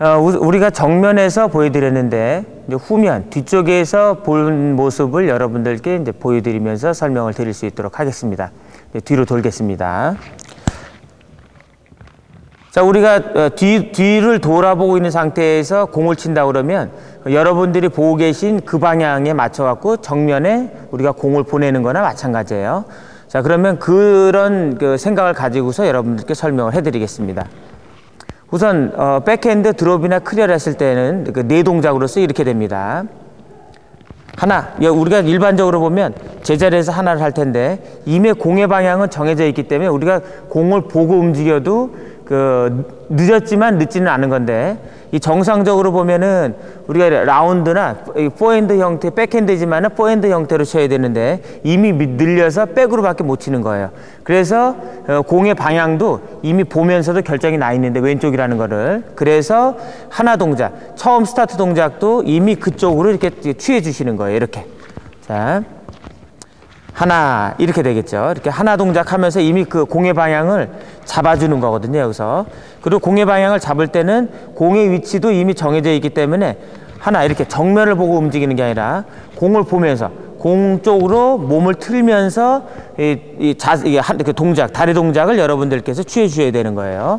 어, 우- 우리가 정면에서 보여드렸는데 후면 뒤쪽에서 본 모습을 여러분들께 이제 보여드리면서 설명을 드릴 수 있도록 하겠습니다. 뒤로 돌겠습니다. 자, 우리가 어, 뒤, 뒤를 돌아보고 있는 상태에서 공을 친다 그러면 여러분들이 보고 계신 그 방향에 맞춰갖고 정면에 우리가 공을 보내는 거나 마찬가지예요. 자, 그러면 그런 그 생각을 가지고서 여러분들께 설명을 해드리겠습니다. 우선 어, 백핸드 드롭이나 클리어를 했을 때는 그 네 동작으로서 이렇게 됩니다. 하나, 여- 우리가 일반적으로 보면 제자리에서 하나를 할 텐데 이미 공의 방향은 정해져 있기 때문에 우리가 공을 보고 움직여도 그 늦었지만 늦지는 않은 건데 이 정상적으로 보면은 우리가 라운드나 이 포핸드 형태, 백핸드지만은 포핸드 형태로 쳐야 되는데 이미 미- 늘려서 백으로밖에 못 치는 거예요. 그래서 어, 공의 방향도 이미 보면서도 결정이 나 있는데 왼쪽이라는 거를 그래서 하나 동작 처음 스타트 동작도 이미 그쪽으로 이렇게 취해 주시는 거예요. 이렇게 자. 하나 이렇게 되겠죠. 이렇게 하나 동작하면서 이미 그 공의 방향을 잡아주는 거거든요. 여기서 그리고 공의 방향을 잡을 때는 공의 위치도 이미 정해져 있기 때문에 하나 이렇게 정면을 보고 움직이는 게 아니라 공을 보면서 공 쪽으로 몸을 틀면서 이, 이 자, 이게 한, 그 동작 다리 동작을 여러분들께서 취해 주셔야 되는 거예요.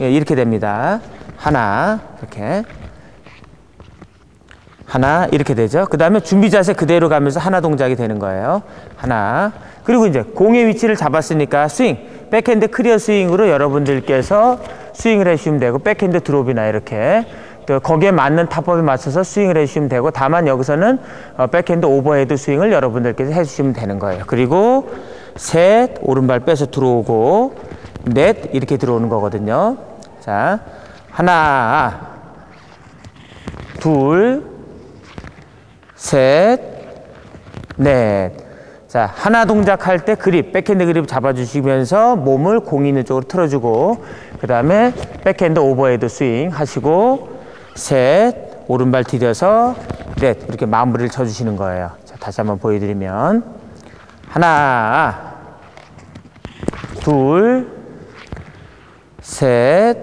예, 이렇게 됩니다. 하나 이렇게 하나 이렇게 되죠. 그 다음에 준비 자세 그대로 가면서 하나 동작이 되는 거예요. 하나. 그리고 이제 공의 위치를 잡았으니까 스윙, 백핸드 클리어 스윙으로 여러분들께서 스윙을 해주시면 되고 백핸드 드롭이나 이렇게 또 거기에 맞는 타법에 맞춰서 스윙을 해주시면 되고 다만 여기서는 어, 백핸드 오버헤드 스윙을 여러분들께서 해주시면 되는 거예요. 그리고 셋 오른발 빼서 들어오고 넷 이렇게 들어오는 거거든요. 자 하나 둘 셋, 넷. 자, 하나 동작할 때 그립, 백핸드 그립 잡아주시면서 몸을 공 있는 쪽으로 틀어주고, 그 다음에 백핸드 오버헤드 스윙 하시고, 셋, 오른발 디뎌서, 넷. 이렇게 마무리를 쳐주시는 거예요. 자, 다시 한번 보여드리면, 하나, 둘, 셋,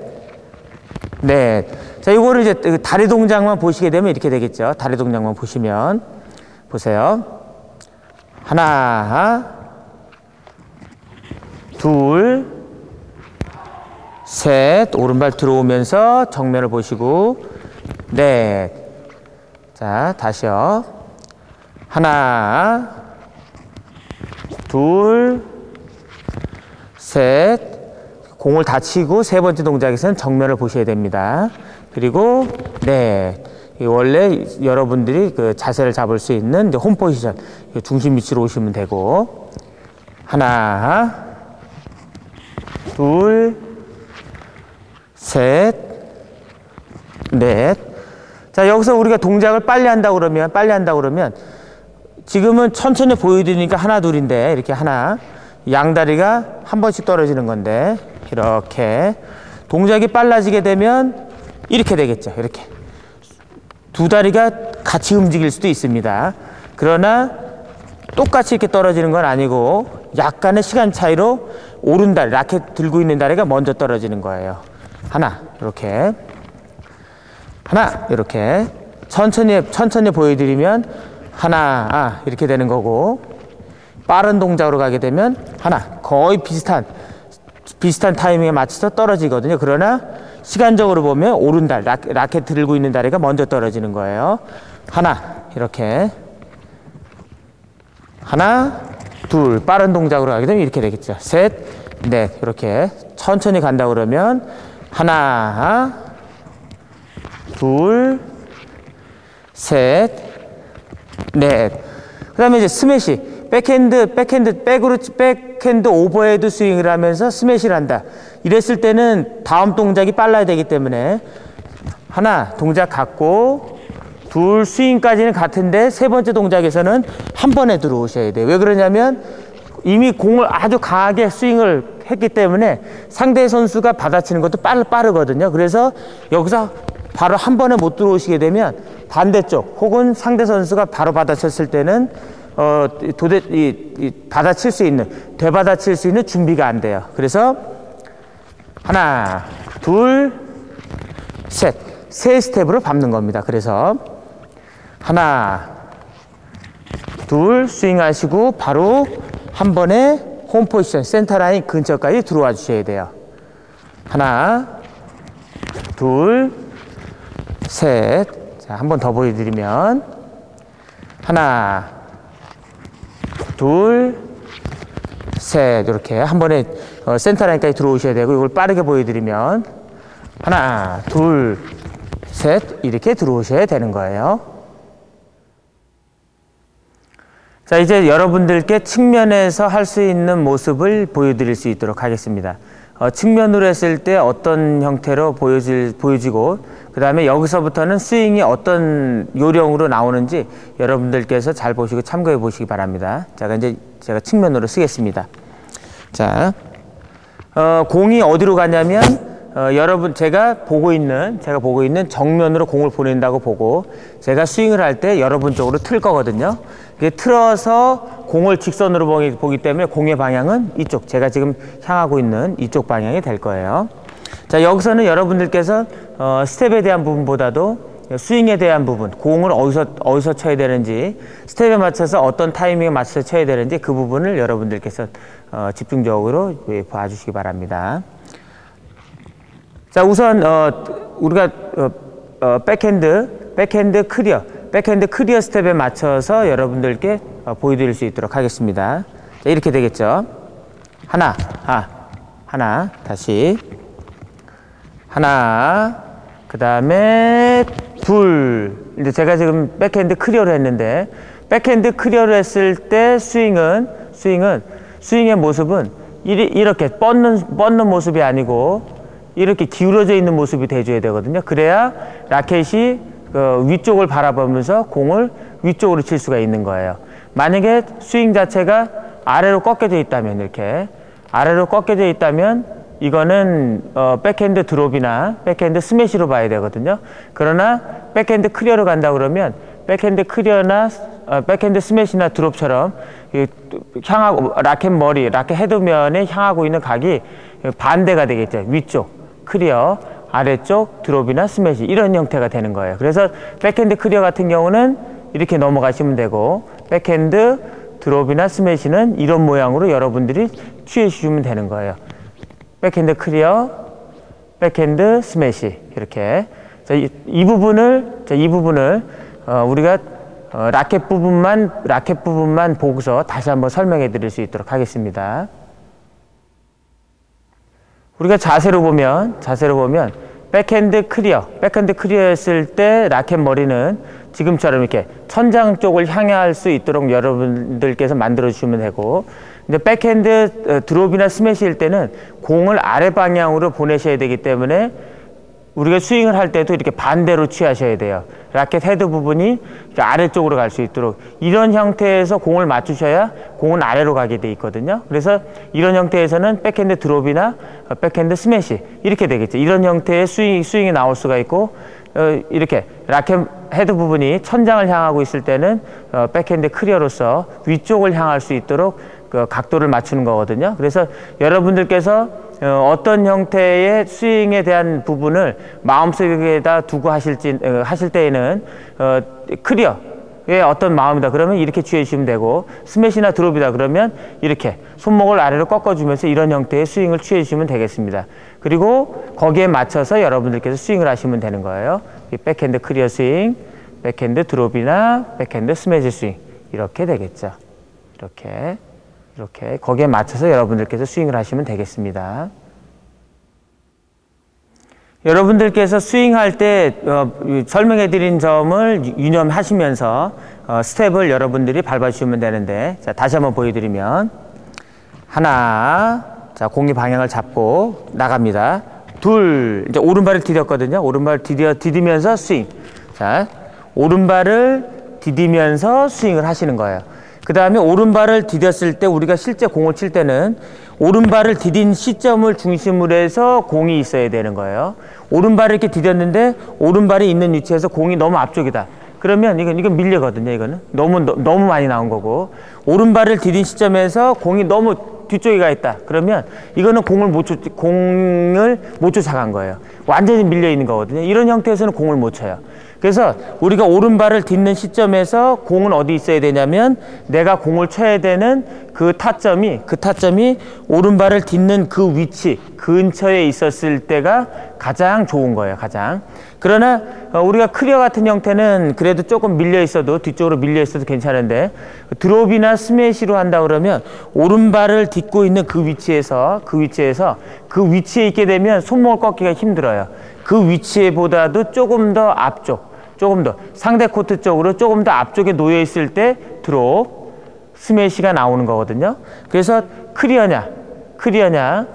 네. 자, 이거를 이제 그 다리 동작만 보시게 되면 이렇게 되겠죠. 다리 동작만 보시면. 보세요. 하나, 둘, 셋. 오른발 들어오면서 정면을 보시고, 넷. 자, 다시요. 하나, 둘, 셋. 공을 다치고 세 번째 동작에서는 정면을 보셔야 됩니다. 그리고 네. 이 원래 여러분들이 그 자세를 잡을 수 있는 홈 포지션 이 중심 위치로 오시면 되고 하나 둘 셋, 넷. 자, 여기서 우리가 동작을 빨리 한다 그러면, 빨리 한다 그러면, 지금은 천천히 보여드리니까 하나, 둘인데, 이렇게 하나, 양다리가 한 번씩 떨어지는 건데, 이렇게. 동작이 빨라지게 되면, 이렇게 되겠죠. 이렇게. 두 다리가 같이 움직일 수도 있습니다. 그러나, 똑같이 이렇게 떨어지는 건 아니고, 약간의 시간 차이로 오른 다리, 라켓 들고 있는 다리가 먼저 떨어지는 거예요. 하나, 이렇게. 하나, 이렇게. 천천히, 천천히 보여드리면, 하나, 아, 이렇게 되는 거고, 빠른 동작으로 가게 되면, 하나, 거의 비슷한, 비슷한 타이밍에 맞춰서 떨어지거든요. 그러나, 시간적으로 보면, 오른다리, 라, 라켓 들고 있는 다리가 먼저 떨어지는 거예요. 하나, 이렇게. 하나, 둘, 빠른 동작으로 가게 되면 이렇게 되겠죠. 셋, 넷, 이렇게. 천천히 간다 그러면, 하나, 둘, 셋, 넷. 그 다음에 이제 스매시. 백핸드, 백핸드, 백으로, 백핸드 오버헤드 스윙을 하면서 스매시를 한다. 이랬을 때는 다음 동작이 빨라야 되기 때문에 하나, 동작 같고, 둘, 스윙까지는 같은데 세 번째 동작에서는 한 번에 들어오셔야 돼요. 왜 그러냐면 이미 공을 아주 강하게 스윙을 했기 때문에 상대 선수가 받아치는 것도 빠르, 빠르거든요. 그래서 여기서 바로 한 번에 못 들어오시게 되면 반대쪽 혹은 상대 선수가 바로 받아쳤을 때는 어, 도대, 이, 이 받아칠 수 있는, 되받아칠 수 있는 준비가 안 돼요. 그래서 하나, 둘, 셋. 세 스텝으로 밟는 겁니다. 그래서 하나, 둘 스윙하시고 바로 한 번에 홈 포지션 센터 라인 근처까지 들어와 주셔야 돼요. 하나, 둘, 셋. 자, 한 번 더 보여드리면 하나, 둘, 셋 이렇게 한 번에 어, 센터 라인까지 들어오셔야 되고 이걸 빠르게 보여드리면 하나, 둘, 셋 이렇게 들어오셔야 되는 거예요. 자 이제 여러분들께 측면에서 할 수 있는 모습을 보여드릴 수 있도록 하겠습니다. 어, 측면으로 했을 때 어떤 형태로 보여질, 보여지고 그 다음에 여기서부터는 스윙이 어떤 요령으로 나오는지 여러분들께서 잘 보시고 참고해 보시기 바랍니다. 자 이제 제가 측면으로 쓰겠습니다. 자 어, 공이 어디로 가냐면 어, 여러분 제가 보고 있는 제가 보고 있는 정면으로 공을 보낸다고 보고 제가 스윙을 할 때 여러분 쪽으로 틀 거거든요. 이게 틀어서 공을 직선으로 보기, 보기 때문에 공의 방향은 이쪽 제가 지금 향하고 있는 이쪽 방향이 될 거예요. 자 여기서는 여러분들께서 어, 스텝에 대한 부분보다도 스윙에 대한 부분, 공을 어디서 어디서 쳐야 되는지, 스텝에 맞춰서 어떤 타이밍에 맞춰서 쳐야 되는지 그 부분을 여러분들께서 어, 집중적으로 봐주시기 바랍니다. 자 우선 어, 우리가 어, 어, 백핸드 백핸드 클리어 백핸드 클리어 스텝에 맞춰서 여러분들께 어, 보여드릴 수 있도록 하겠습니다. 자, 이렇게 되겠죠. 하나, 아, 하나, 다시 하나, 그 다음에 둘. 이제 제가 지금 백핸드 클리어를 했는데 백핸드 클리어를 했을 때 스윙은 스윙은 스윙의 모습은 이렇게 뻗는 뻗는 모습이 아니고 이렇게 기울어져 있는 모습이 돼줘야 되거든요. 그래야 라켓이 그 위쪽을 바라보면서 공을 위쪽으로 칠 수가 있는 거예요. 만약에 스윙 자체가 아래로 꺾여져 있다면 이렇게 아래로 꺾여져 있다면 이거는 어, 백핸드 드롭이나 백핸드 스매시로 봐야 되거든요. 그러나 백핸드 클리어로 간다 그러면 백핸드 클리어나 어, 백핸드 스매시나 드롭처럼 향하고 라켓 머리, 라켓 헤드면에 향하고 있는 각이 반대가 되겠죠. 위쪽. 클리어, 아래쪽 드롭이나 스매시 이런 형태가 되는 거예요. 그래서 백핸드 클리어 같은 경우는 이렇게 넘어가시면 되고 백핸드 드롭이나 스매시는 이런 모양으로 여러분들이 취해 주시면 되는 거예요. 백핸드 클리어, 백핸드 스매시 이렇게 자, 이, 이 부분을 자, 이 부분을 어, 우리가 어, 라켓 부분만 라켓 부분만 보고서 다시 한번 설명해 드릴 수 있도록 하겠습니다. 우리가 자세로 보면 자세로 보면 백핸드 클리어 백핸드 클리어 했을 때 라켓 머리는 지금처럼 이렇게 천장 쪽을 향할 수 있도록 여러분들께서 만들어 주시면 되고 근데 백핸드 어, 드롭이나 스매시일 때는 공을 아래 방향으로 보내셔야 되기 때문에 우리가 스윙을 할 때도 이렇게 반대로 취하셔야 돼요. 라켓 헤드 부분이 아래쪽으로 갈 수 있도록 이런 형태에서 공을 맞추셔야 공은 아래로 가게 돼 있거든요. 그래서 이런 형태에서는 백핸드 드롭이나 백핸드 스매시 이렇게 되겠죠. 이런 형태의 스윙, 스윙이 나올 수가 있고 어, 이렇게 라켓 헤드 부분이 천장을 향하고 있을 때는 어, 백핸드 클리어로서 위쪽을 향할 수 있도록 그 각도를 맞추는 거거든요. 그래서 여러분들께서 어, 떤 형태의 스윙에 대한 부분을 마음속에다 두고 하실지 어, 하실 때에는 어, 클리어 의 어떤 마음이다 그러면 이렇게 취해 주시면 되고 스매시나 드롭이다 그러면 이렇게 손목을 아래로 꺾어주면서 이런 형태의 스윙을 취해 주시면 되겠습니다. 그리고 거기에 맞춰서 여러분들께서 스윙을 하시면 되는 거예요. 백핸드 클리어 스윙, 백핸드 드롭이나 백핸드 스매시 스윙 이렇게 되겠죠. 이렇게. 이렇게 거기에 맞춰서 여러분들께서 스윙을 하시면 되겠습니다. 여러분들께서 스윙할 때 어, 설명해 드린 점을 유념하시면서 어, 스텝을 여러분들이 밟아주시면 되는데 자, 다시 한번 보여드리면 하나 자 공이 방향을 잡고 나갑니다. 둘 이제 오른발을 디뎠거든요. 오른발 디뎌 디디면서 스윙 자 오른발을 디디면서 스윙을 하시는 거예요. 그 다음에 오른발을 디뎠을 때 우리가 실제 공을 칠 때는 오른발을 디딘 시점을 중심으로 해서 공이 있어야 되는 거예요. 오른발을 이렇게 디뎠는데 오른발이 있는 위치에서 공이 너무 앞쪽이다. 그러면 이건 이건 밀려거든요. 이거는 너무 너, 무 많이 나온 거고 오른발을 디딘 시점에서 공이 너무 뒤쪽에 가 있다. 그러면 이거는 공을 못 쫓, 공을 못 쫓아간 거예요. 완전히 밀려 있는 거거든요. 이런 형태에서는 공을 못 쳐요. 그래서 우리가 오른발을 딛는 시점에서 공은 어디 있어야 되냐면 내가 공을 쳐야 되는 그 타점이 그 타점이 오른발을 딛는 그 위치 근처에 있었을 때가 가장 좋은 거예요. 가장. 그러나 어, 우리가 크리어 같은 형태는 그래도 조금 밀려 있어도 뒤쪽으로 밀려 있어도 괜찮은데 드롭이나 스매시로 한다 그러면 오른발을 딛고 있는 그 위치에서 그 위치에서 그 위치에 있게 되면 손목을 꺾기가 힘들어요. 그 위치보다도 조금 더 앞쪽 조금 더 상대 코트 쪽으로 조금 더 앞쪽에 놓여 있을 때 드롭 스매시가 나오는 거거든요. 그래서 크리어냐 크리어냐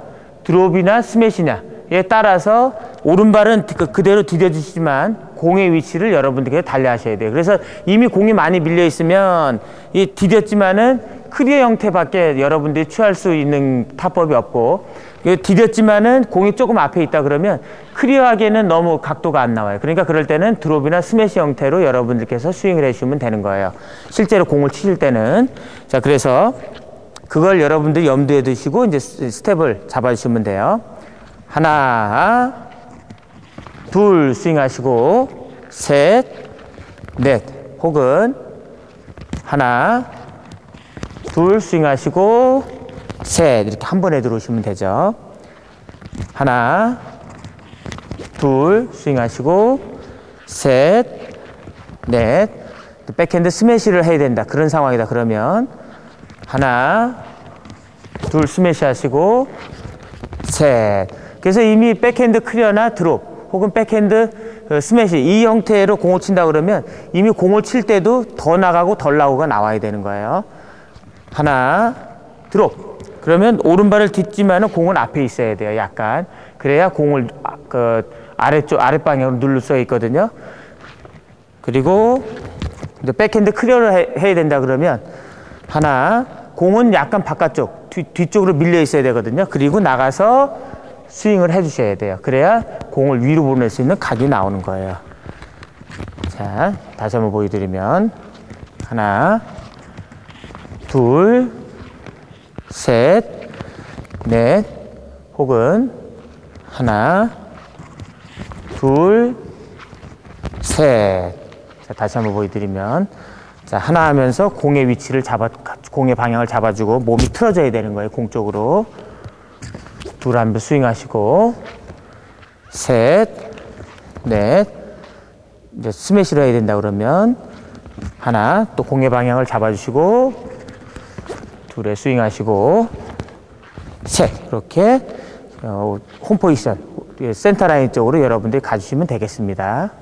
드롭이나 스매시냐에 따라서 오른발은 그- 그대로 디뎌지지만 공의 위치를 여러분들께 달리하셔야 돼요. 그래서 이미 공이 많이 밀려 있으면 이 디뎠지만은 크리어 형태밖에 여러분들이 취할 수 있는 타법이 없고 이 디뎠지만은 공이 조금 앞에 있다 그러면 크리어하기에는 너무 각도가 안 나와요. 그러니까 그럴 때는 드롭이나 스매시 형태로 여러분들께서 스윙을 해주시면 되는 거예요. 실제로 공을 치실 때는 자 그래서 그걸 여러분들이 염두에 두시고 이제 스- 스텝을 잡아주시면 돼요. 하나, 둘 스윙하시고 셋, 넷 혹은 하나, 둘 스윙하시고 셋 이렇게 한 번에 들어오시면 되죠. 하나, 둘 스윙하시고 셋, 넷 백핸드 스매시를 해야 된다. 그런 상황이다. 그러면 하나, 둘 스매시 하시고 셋. 그래서 이미 백핸드 클리어나 드롭 혹은 백핸드 어, 스매시 이 형태로 공을 친다 그러면 이미 공을 칠 때도 더 나가고 덜 나오가 나와야 되는 거예요. 하나, 드롭. 그러면 오른발을 딛지만은 공은 앞에 있어야 돼요. 약간 그래야 공을 아, 그 아래쪽 아랫 방향으로 누를 수 있거든요. 그리고 이제 백핸드 클리어를 해, 해야 된다 그러면 하나 공은 약간 바깥쪽 뒤, 뒤쪽으로 밀려 있어야 되거든요. 그리고 나가서 스윙을 해 주셔야 돼요. 그래야 공을 위로 보낼 수 있는 각이 나오는 거예요. 자, 다시 한번 보여드리면 하나, 둘, 셋, 넷, 혹은 하나, 둘, 셋. 자, 다시 한번 보여드리면 자, 하나 하면서 공의 위치를 잡아, 공의 방향을 잡아주고 몸이 틀어져야 되는 거예요. 공 쪽으로. 둘 한번 스윙하시고 셋, 넷. 이제 스매시를 해야 된다 그러면 하나 또 공의 방향을 잡아주시고 둘에 스윙하시고 셋 이렇게 어, 홈 포지션 센터 라인 쪽으로 여러분들이 가주시면 되겠습니다.